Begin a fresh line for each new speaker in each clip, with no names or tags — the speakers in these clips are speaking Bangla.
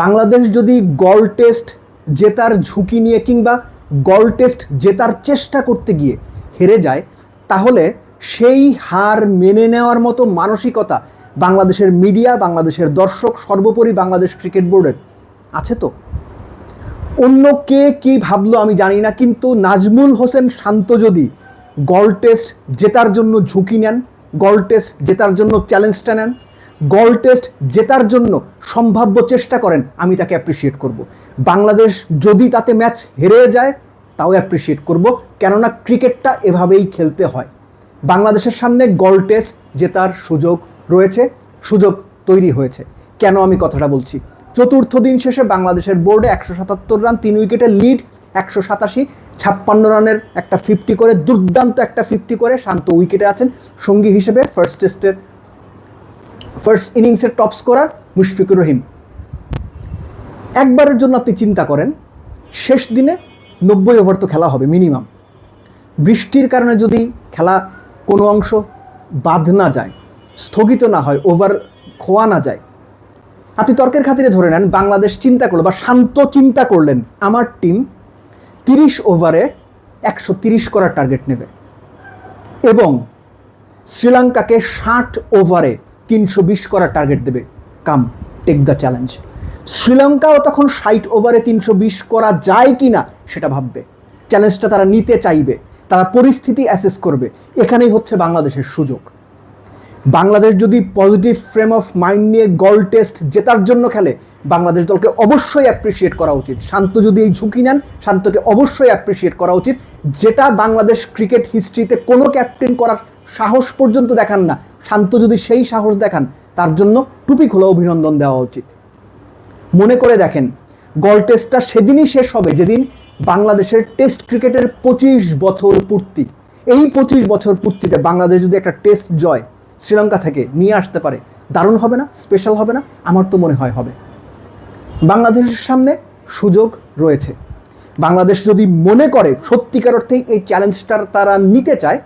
বাংলাদেশ যদি গল টেস্ট জেতার ঝুঁকি নিয়ে কিংবা গল টেস্ট জেতার চেষ্টা করতে গিয়ে হেরে যায়, তাহলে সেই হার মেনে নেওয়ার মতো মানসিকতা বাংলাদেশের মিডিয়া বাংলাদেশের দর্শক, সর্বোপরি বাংলাদেশ ক্রিকেট বোর্ডের আছে তো? অন্য কে কি ভাবলো আমি জানি না, কিন্তু নাজমুল হোসেন শান্ত যদি গল টেস্ট জেতার জন্য ঝুঁকি নেন গল টেস্ট জেতার জন্য চ্যালেঞ্জটা নেন গল টেস্ট জেতার জন্য সম্ভাব্য চেষ্টা করেন, আমি তাকে অ্যাপ্রিসিয়েট করব। বাংলাদেশ যদি তাতে ম্যাচ হেরে যায়, তাও অ্যাপ্রিসিয়েট করব, কেননা ক্রিকেটটা এভাবেই খেলতে হয়। বাংলাদেশের সামনে গল টেস্ট জেতার সুযোগ রয়েছে, সুযোগ তৈরি হয়েছে। কেন আমি কথাটা বলছি? চতুর্থ দিন শেষে বাংলাদেশের বোর্ডে একশো সাতাত্তর রান, তিন উইকেটের লিড একশো সাতাশি, ছাপ্পান্ন রানের একটা ফিফটি করে, দুর্দান্ত একটা ফিফটি করে শান্ত উইকেটে আছেন সঙ্গী হিসেবে ফার্স্ট টেস্টের ফার্স্ট ইনিংসের টপ স্কোরার মুশফিকুর রহিম। একবারের জন্য আপনি চিন্তা করেন, শেষ দিনে নব্বই ওভার তো খেলা হবে মিনিমাম বৃষ্টির কারণে যদি খেলা কোনো অংশ বাদ না যায়, স্থগিত না হয় ওভার খোয়া না যায়, আপনি তর্কের খাতিরে ধরে নেন, বাংলাদেশ চিন্তা করল বা শান্ত চিন্তা করলেন, আমার টিম তিরিশ ওভারে একশো তিরিশ করার টার্গেট নেবে। এবং শ্রীলঙ্কাকে ষাট ওভারে তিনশো বিশ করার টার্গেট দেবে কাম টেক দ্য চ্যালেঞ্জ শ্রীলঙ্কাও তখন ষাট ওভারে তিনশো বিশ করা যায় কি না সেটা ভাববে। চ্যালেঞ্জটা তারা নিতে চাইবে, তারা পরিস্থিতি অ্যাসেস করবে। এখানেই হচ্ছে বাংলাদেশের সুযোগ। বাংলাদেশ যদি পজিটিভ ফ্রেম অফ মাইন্ড নিয়ে গোল টেস্ট জেতার জন্য খেলে, বাংলাদেশ দলকে অবশ্যই অ্যাপ্রিসিয়েট করা উচিত। শান্ত যদি এই ঝুঁকি নেন, শান্তকে অবশ্যই অ্যাপ্রিসিয়েট করা উচিত। যেটা বাংলাদেশ ক্রিকেট হিস্ট্রিতে কোনো ক্যাপ্টেন করার সাহস পর্যন্ত দেখান না শান্ত যদি সেই সাহস দেখান, তার জন্য টুপি খোলা অভিনন্দন দেওয়া উচিত। মনে করে দেখেন গল টেস্টটা সেদিনই শেষ হবে, যেদিন বাংলাদেশের টেস্ট ক্রিকেটের পঁচিশ বছর পূর্তি। এই পঁচিশ বছর পূর্তিতে বাংলাদেশ যদি একটা টেস্ট জয় শ্রীলঙ্কা থেকে নিয়ে আসতে পারে, দারুণ হবে না? স্পেশাল হবে না? আমার তো মনে হয় হবে। বাংলাদেশের সামনে সুযোগ রয়েছে। বাংলাদেশ যদি মনে করে সত্যিকার অর্থেই এই চ্যালেঞ্জটার তারা নিতে চায়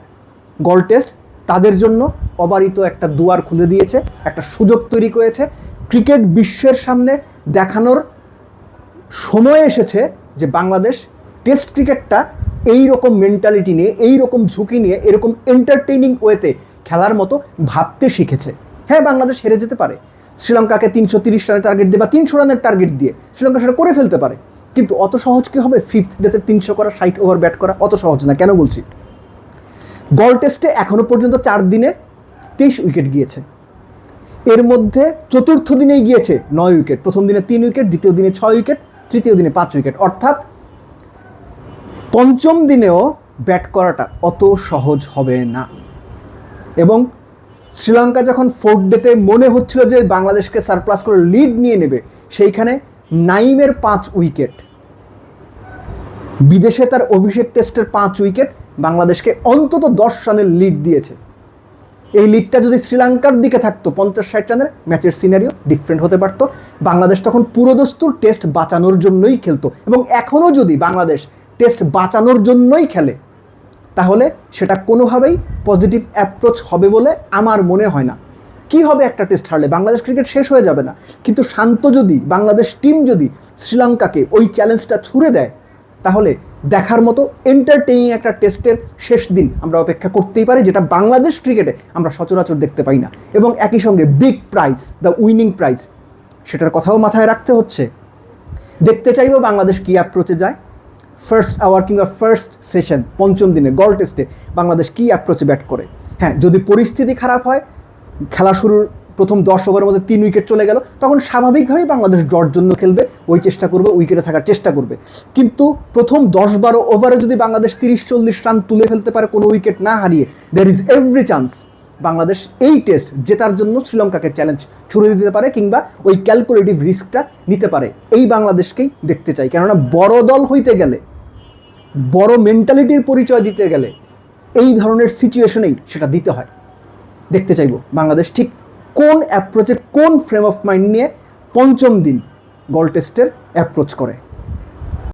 গল টেস্ট তাদের জন্য অবারিত একটা দুয়ার খুলে দিয়েছে, একটা সুযোগ তৈরি করেছে। ক্রিকেট বিশ্বের সামনে দেখানোর সময় এসেছে যে বাংলাদেশ টেস্ট ক্রিকেটটা এই রকম মেন্টালিটি নিয়ে এই রকম ঝুঁকি নিয়ে, এরকম এন্টারটেইনিং ওয়েতে খেলার মতো ভাবতে শিখেছে। হ্যাঁ বাংলাদেশ হেরে যেতে পারে। শ্রীলঙ্কাকে তিনশো তিরিশ রানের টার্গেট দিয়ে বা তিনশো রানের টার্গেট দিয়ে শ্রীলঙ্কা সেটা করে ফেলতে পারে। কিন্তু অত সহজ কি হবে? ফিফথ ডেতে তিনশো করা, ষাট ওভার ব্যাট করা, অত সহজ না। কেন বলছি? গল টেস্টে এখনও পর্যন্ত চার দিনে তেইশ উইকেট গিয়েছে। এর মধ্যে চতুর্থ দিনেই গিয়েছে নয় উইকেট। প্রথম দিনে তিন উইকেট, দ্বিতীয় দিনে ছয় উইকেট, তৃতীয় দিনে পাঁচ উইকেট। অর্থাৎ পঞ্চম দিনেও ব্যাট করাটা অত সহজ হবে না। এবং শ্রীলঙ্কা যখন ফোর্থ ডেতে মনে হচ্ছিল যে বাংলাদেশকে সারপ্লাস করে লিড নিয়ে নেবে, সেইখানে নাইমের পাঁচ উইকেট, বিদেশে তার অভিষেক টেস্টের পাঁচ উইকেট, বাংলাদেশকে অন্তত দশ রানের লিড দিয়েছে। এই লিডটা যদি শ্রীলঙ্কার দিকে থাকতো, পঞ্চাশ ষাট রানের ম্যাচের সিনারিও ডিফারেন্ট হতে পারতো। বাংলাদেশ তখন পুরোদস্তুর টেস্ট বাঁচানোর জন্যই খেলতো এবং এখনও যদি বাংলাদেশ টেস্ট বাঁচানোর জন্যই খেলে, তাহলে সেটা কোনোভাবেই পজিটিভ অ্যাপ্রোচ হবে বলে আমার মনে হয় না। কি হবে একটা টেস্ট হারলে? বাংলাদেশ ক্রিকেট শেষ হয়ে যাবে না। কিন্তু শান্ত যদি বাংলাদেশ টিম যদি শ্রীলঙ্কাকে ওই চ্যালেঞ্জটা ছুড়ে দেয় তাহলে দেখার মতো এন্টারটেইনিং একটা টেস্টের শেষ দিন আমরা অপেক্ষা করতেই পারি, যেটা বাংলাদেশ ক্রিকেটে আমরা সচরাচর দেখতে পাই না। এবং একই সঙ্গে big prize the winning prize সেটার কথাও মাথায় রাখতে হচ্ছে। দেখতে চাইব বাংলাদেশ কী অ্যাপ্রোচে যায়। ফার্স্ট আওয়ার কিংবা ফার্স্ট সেশন পঞ্চম দিনে গল টেস্টে বাংলাদেশ কী অ্যাপ্রোচে ব্যাট করে। হ্যাঁ যদি পরিস্থিতি খারাপ হয়, খেলা শুরুর প্রথম দশ ওভারের মধ্যে তিন উইকেট চলে গেল, তখন স্বাভাবিকভাবেই বাংলাদেশ ড্রর জন্য খেলবে। ওই চেষ্টা করবে উইকেটে থাকার চেষ্টা করবে। কিন্তু প্রথম দশ বারো ওভারে যদি বাংলাদেশ তিরিশ চল্লিশ রান তুলে ফেলতে পারে কোনো উইকেট না হারিয়ে there is every chance Bangladesh এই টেস্ট জেতার জন্য শ্রীলঙ্কাকে চ্যালেঞ্জ ছুড়ে দিতে পারে কিংবা ওই ক্যালকুলেটিভ রিস্কটা নিতে পারে। এই বাংলাদেশকেই দেখতে চাই। কেননা বড় দল হইতে গেলে, বড় মেন্টালিটির পরিচয় দিতে গেলে এই ধরনের সিচুয়েশনেই সেটা দিতে হয়। দেখতে চাইব বাংলাদেশ ঠিক কোন অ্যাপ্রোচে কোন ফ্রেম অফ মাইন্ড নিয়ে পঞ্চম দিন গল টেস্টের অ্যাপ্রোচ করে।